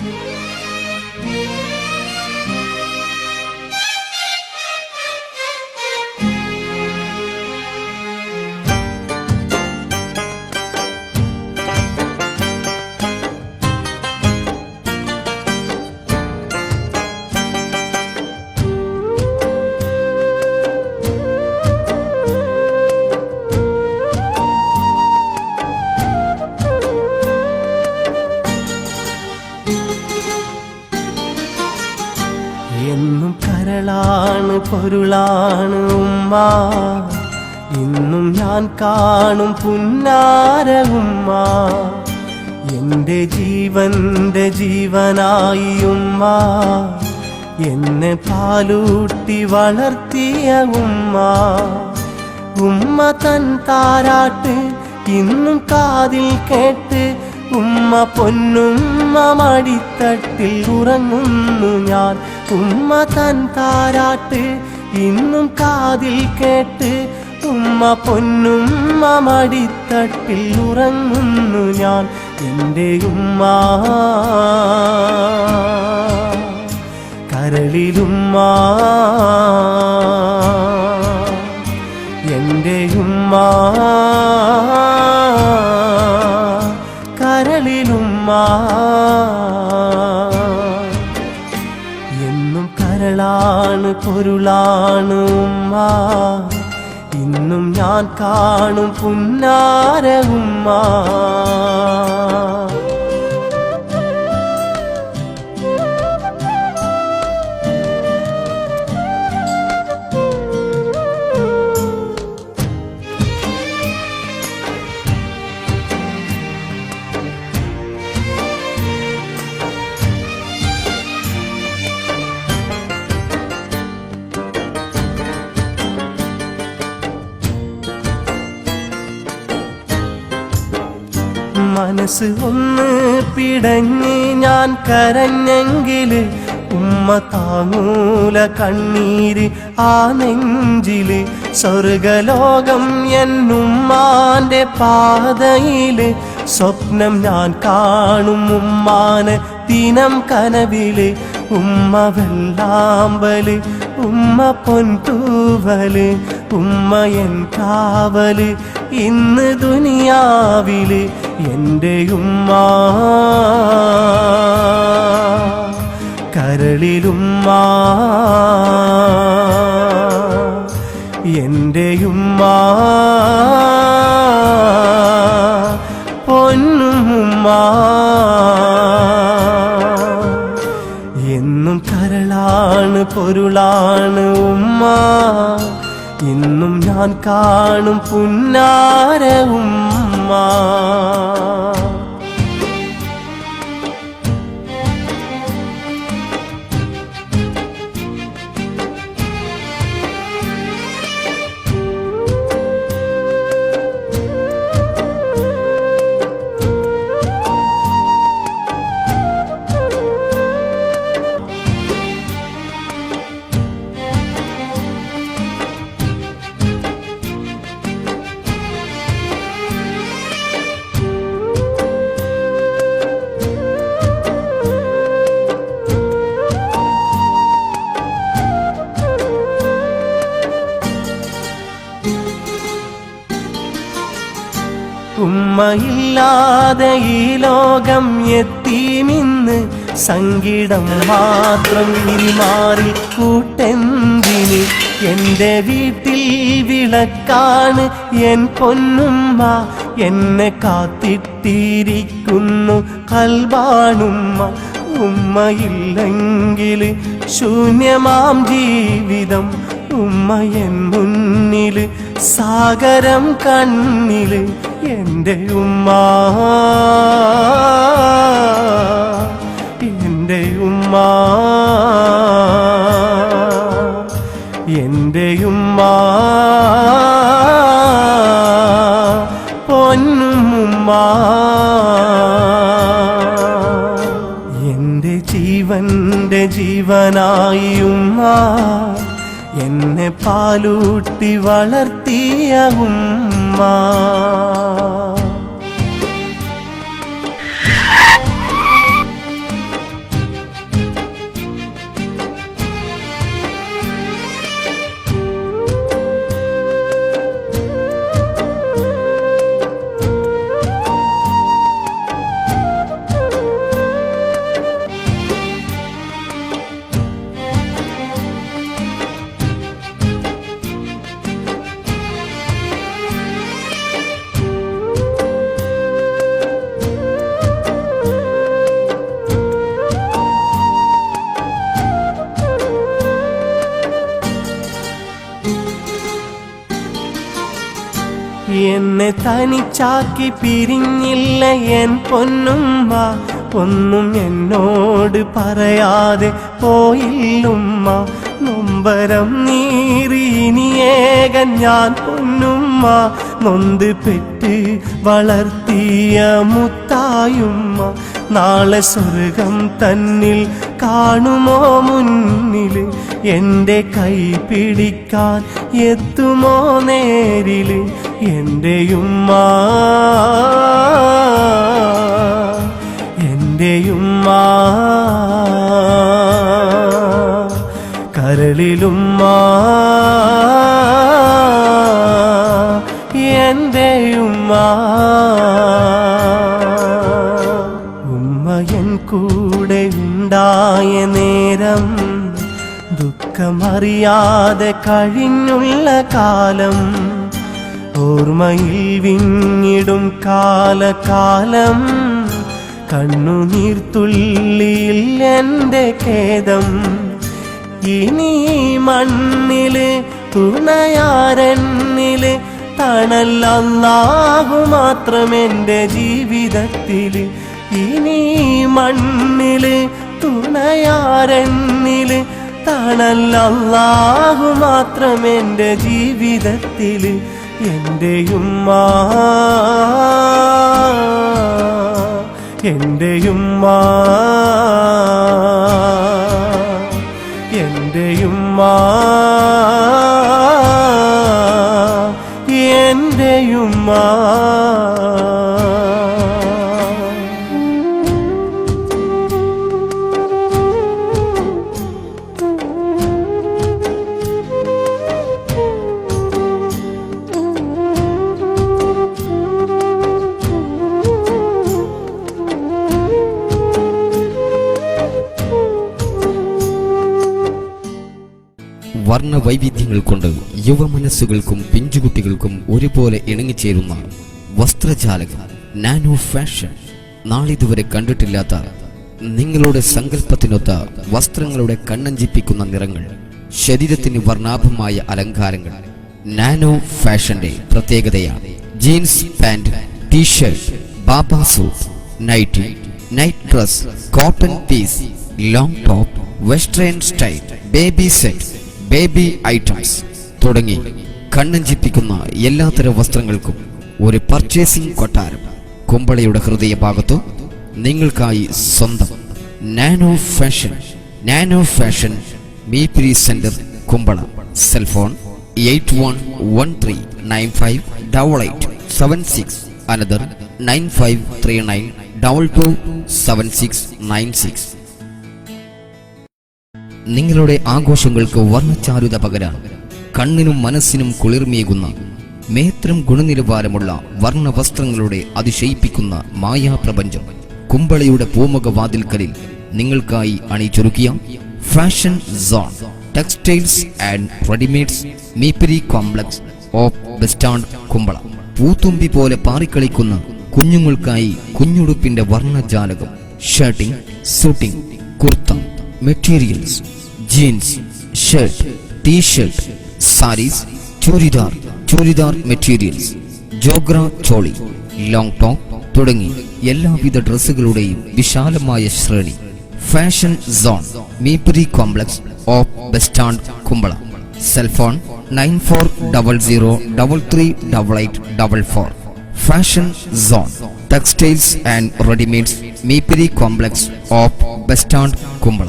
എന്നും പൊരുളാണ് ഉമ്മ. ഇന്നും ഞാൻ കാണും പുന്നാര ഉമ്മ. എന്റെ ജീവന്റെ ജീവനായി ഉമ്മ. എന്നെ പാലൂട്ടി വളർത്തിയ ഉമ്മ. ഉമ്മ തൻ താരാട്ട് ഇന്നും കാതിൽ കേട്ട് ഉമ്മ പൊന്നുമ്മ മടിത്തട്ടിൽ ഉറങ്ങുന്നു ഞാൻ. ഉമ്മ തൻ താരാട്ട് ഇന്നും കാതിൽ കേട്ട് ഉമ്മ പൊന്നുമ്മ മടിത്തട്ടിൽ ഉറങ്ങുന്നു ഞാൻ എന്റെ ഉമ്മ. കരളിലുമ്മ. എന്റെ ഉമ്മ. കരളിലുമ്മ. കരളാണ് പൊരുളാണ് ഉമ്മ. ഇന്നും ഞാൻ കാണും പുന്നാര ഉമ്മ. മനസ്സ് ഒന്ന് പിടഞ്ഞ് ഞാൻ കരഞ്ഞെങ്കിൽ ഉമ്മ താങ്ങൂല കണ്ണീര് ആ നെഞ്ചിൽ. സ്വർഗലോകം എന്നുമ്മാന്റെ പാതയിൽ. സ്വപ്നം ഞാൻ കാണും ഉമ്മാന് ദിനം കനവിൽ. ഉമ്മ വെള്ളാമ്പൽ ഉമ്മ പൊൻതൂവൽ ഉമ്മ എൻ കാവൽ ഇന്ന് ദുനിയാവിൽ എന്റെ ഉമ്മ. കരളിലുമ്മ എന്റെ കരളാണ് പൊരുളാണ് ഉമ്മ. ഇന്നും ഞാൻ കാണും പുന്നാര ഉമ്മ. ഉമ്മയില്ലാതെ ഈ ലോകം എത്തിമിന്ന് സംഗീതം മാത്രം ഇരിമാറി കൂട്ടെന്തിന് എന്റെ വീട്ടിൽ വിളക്കാണ് എൻ പൊന്നുമ്മ. എന്നെ കാത്തിട്ടിരിക്കുന്നു കൽബാണുമ്മ ഉമ്മയില്ലെങ്കിൽ ശൂന്യമാം ജീവിതം ഉമ്മയൻ മുന്നിൽ സാഗരം കണ്ണിൽ എന്റെ ഉമ്മ. എന്റെ ഉമ്മ. എന്റെ ഉമ്മ. പൊന്നുമ്മ എന്റെ ജീവന്റെ ജീവനായി ഉമ്മ. പാലൂട്ടി വളർത്തിയ ഉമ്മ. തനിച്ചാക്കി പിരിഞ്ഞില്ല എൻ പൊന്നുമ്മ? ഒന്നും എന്നോട് പറയാതെ പോയില്ലുമ്മ. നൊമ്പരം നീറി ഇനിയേകൻ ഞാൻ പൊന്നുമ്മ. നൊന്ത് പെറ്റ് വളർത്തിയ മുത്തായുമ്മ. നാളെ സ്വർഗം തന്നിൽ കാണുമോ മുന്നിൽ എന്റെ കൈ പിടിക്കാൻ എത്തുമോ നേരിൽ എന്റെയുമ്മ എന്റെയുമ്മ കരളിലുമ്മ എന്റെയുമ്മ ഉമ്മയൻ കൂടെ ഉണ്ടായ നേരം ദുഃഖമറിയാതെ കഴിഞ്ഞുള്ള കാലം ഓർമ്മയിൽ വിങ്ങിടും കാലകാലം. കണ്ണുനീർത്തുള്ളിയിൽ എന്റെ ഖേദം. ഇനി മണ്ണിൽ തുണയാരന്നിൽ തണലല്ലാഹു മാത്രം എന്റെ ജീവിതത്തിൽ ഇനി മണ്ണിൽ തുണയാരന്നിൽ തണലല്ലാഹു മാത്രം എന്റെ ജീവിതത്തിൽ എന്റെയുമ്മ ഉമ്മ എന്റെയുമ്മ എന്റെയുമ്മ വർണവൈവിധ്യങ്ങൾ കൊണ്ട് യുവമനസ്സുകൾക്കും പിഞ്ചുകുട്ടികൾക്കും ഒരുപോലെ ഇണങ്ങിച്ചേരുന്ന വസ്ത്രജാലകം നാനോ ഫാഷൻ. നാളിതുവരെ കണ്ടിട്ടില്ലാത്ത നിങ്ങളുടെ സങ്കല്പത്തിനൊത്ത വസ്ത്രങ്ങളുടെ കണ്ണഞ്ചിപ്പിക്കുന്ന നിറങ്ങൾ ശരീരത്തിന് വർണാഭമായ അലങ്കാരങ്ങൾ നാനോ ഫാഷന്റെ പ്രത്യേകതയാണ്. Jeans pant T shirt baba suit nighty night dress cotton piece long top western style baby set baby items തുടങ്ങി കണ്ണഞ്ചിപ്പിക്കുന്ന എല്ലാത്തരം വസ്ത്രങ്ങൾക്കും ഒരു പർച്ചേസിംഗ് കൊട്ടാരം കുമ്പളയുടെ ഹൃദയഭാഗത്തു നിങ്ങൾക്കായി സ്വന്തം nano fashion nano fashion Meepri centre Kumbla. Cellphone eight one one three nine five double eight seven six another nine five three nine double two seven six nine six നിങ്ങളുടെ ആഘോഷങ്ങൾക്ക് വർണചാരുത പകരാൻ കണ്ണിനും മനസ്സിനും കുളിർമേകുന്ന മേത്രം ഗുണനിലവാരമുള്ള വർണ വസ്ത്രങ്ങളുടെ അതിശയിപ്പിക്കുന്ന മായാപ്രപഞ്ചം. കുമ്പളയുടെ പൂമുഖ വാതിൽക്കലിൽ നിങ്ങൾക്കായി അണിചൊരുക്കിയ fashion zone textiles and readymades Meepiri complex of bus stand Kumbla. പൂത്തുമ്പി പോലെ പാറിക്കളിക്കുന്ന കുഞ്ഞുങ്ങൾക്കായി കുഞ്ഞുടുപ്പിന്റെ വർണജാലകം shirting suiting kurta. Materials jeans shirt T shirt saris churidar churidar materials ജോഗ്ര choli long top തുടങ്ങി എല്ലാവിധ ഡ്രസ്സുകളുടെയും വിശാലമായ ശ്രേണി. Fashion zone Meepuri complex of bus Kumbla cellphone nine four double zero double three double eight double four fashion zone textiles and readymades Meepuri complex of bus stand Kumbla